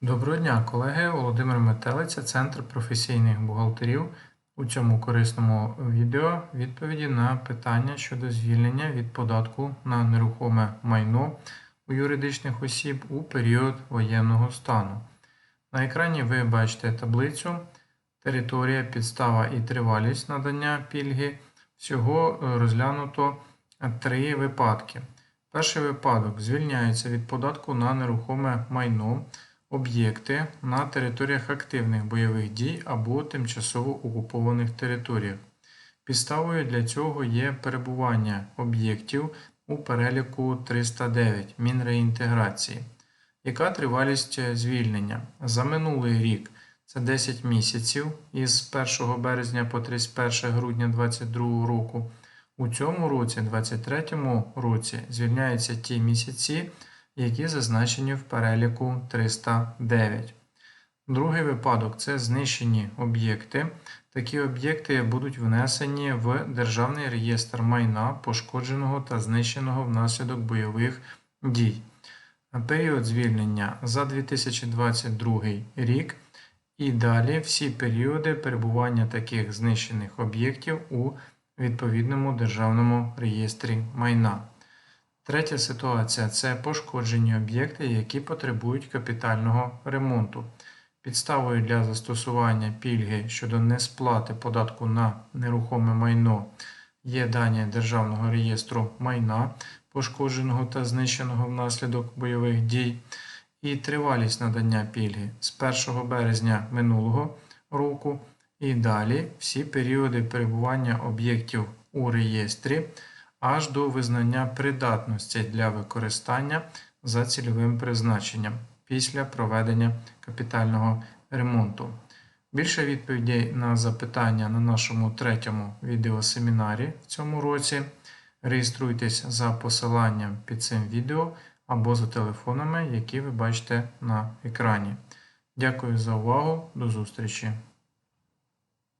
Доброго дня, колеги! Володимир Метелиця, Центр професійних бухгалтерів. У цьому корисному відео відповіді на питання щодо звільнення від податку на нерухоме майно у юридичних осіб у період воєнного стану. На екрані ви бачите таблицю, територія, підстава і тривалість надання пільги. Всього е, розглянуто три випадки. Перший випадок звільняється від податку на нерухоме майно об'єкти на територіях активних бойових дій або тимчасово окупованих територіях. Підставою для цього є перебування об'єктів у переліку 309 Мінреінтеграції. Яка тривалість звільнення? За минулий рік це 10 місяців із 1 березня по 31 грудня 2022 року. У цьому році, 2023 році, звільняються ті місяці, які зазначені в переліку 309. Другий випадок це знищені об'єкти. Такі об'єкти будуть внесені в Державний реєстр майна, пошкодженого та знищеного внаслідок бойових дій. Період звільнення за 2022 рік і далі всі періоди перебування таких знищених об'єктів у відповідному державному реєстрі майна. Третя ситуація це пошкоджені об'єкти, які потребують капітального ремонту. Підставою для застосування пільги щодо несплати податку на нерухоме майно є дані Державного реєстру майна, пошкодженого та знищеного внаслідок бойових дій, і тривалість надання пільги з 1 березня минулого року і далі всі періоди перебування об'єктів у реєстрі аж до визнання придатності для використання за цільовим призначенням після проведення капітального ремонту. Більше відповідей на запитання на нашому третьому відеосемінарі в цьому році. Реєструйтесь за посиланням під цим відео або за телефонами, які ви бачите на екрані. Дякую за увагу. До зустрічі!